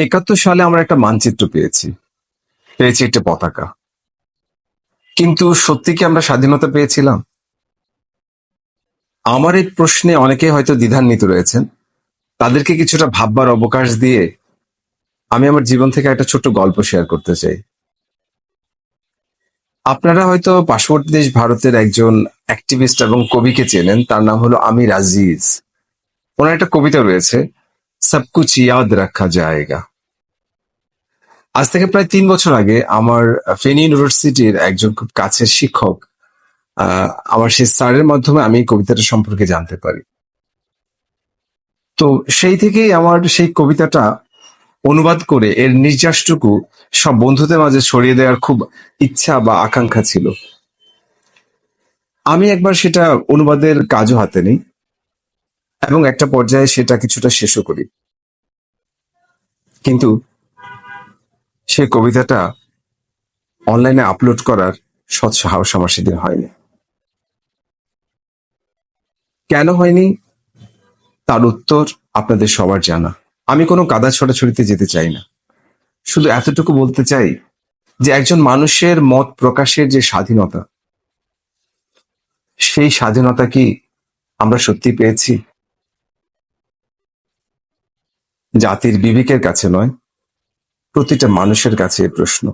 একাত্তর সালে আমরা একটা মানচিত্র পেয়েছি। পেয়েছি একটা পতাকা। কিন্তু সত্যি কি আমরা স্বাধীনতা পেয়েছিলাম? আমার এই প্রশ্নে অনেকে হয়তো দ্বিধান্বিত রয়েছেন। তাদেরকে কিছুটা ভাববার অবকাশ দিয়ে আমি আমার জীবন থেকে একটা ছোট্ট গল্প শেয়ার করতে চাই। আপনারা হয়তো পার্শ্ববর্তী দেশ ভারতের একজন অ্যাক্টিভিস্ট এবং কবিকে চেনেন। তার নাম হলো আমির আজিজ। ওনার একটা কবিতা রয়েছে সবকুচ ইয়াদ রাখা জায়গা। আজ থেকে প্রায় তিন বছর আগে আমার ফেনী ইউনিভার্সিটির একজন খুব কাছের শিক্ষক আমার সেই স্যারের মাধ্যমে আমি কবিতাটা সম্পর্কে জানতে পারি। তো সেই থেকেই আমার সেই কবিতাটা অনুবাদ করে এর নির্যাসটুকু সব বন্ধুদের মাঝে ছড়িয়ে দেওয়ার খুব ইচ্ছা বা আকাঙ্ক্ষা ছিল। আমি একবার সেটা অনুবাদের কাজও হাতে নিই এবং একটা পর্যায়ে সেটা কিছুটা শেষও করি। কিন্তু সেই কবিতাটা অনলাইনে আপলোড করার সৎ সাহস আমার সেদিন হয়নি। কেন হয়নি? তার উত্তর আপনাদের সবার জানা। আমি কোনো কাদা ছড়াছড়িতে যেতে চাই না। শুধু এতটুকু বলতে চাই যে একজন মানুষের মত প্রকাশের যে স্বাধীনতা, সেই স্বাধীনতা কি আমরা সত্যি পেয়েছি? জাতির বিবেকের কাছে নয় প্রতিটা মানুষের কাছে এ প্রশ্ন।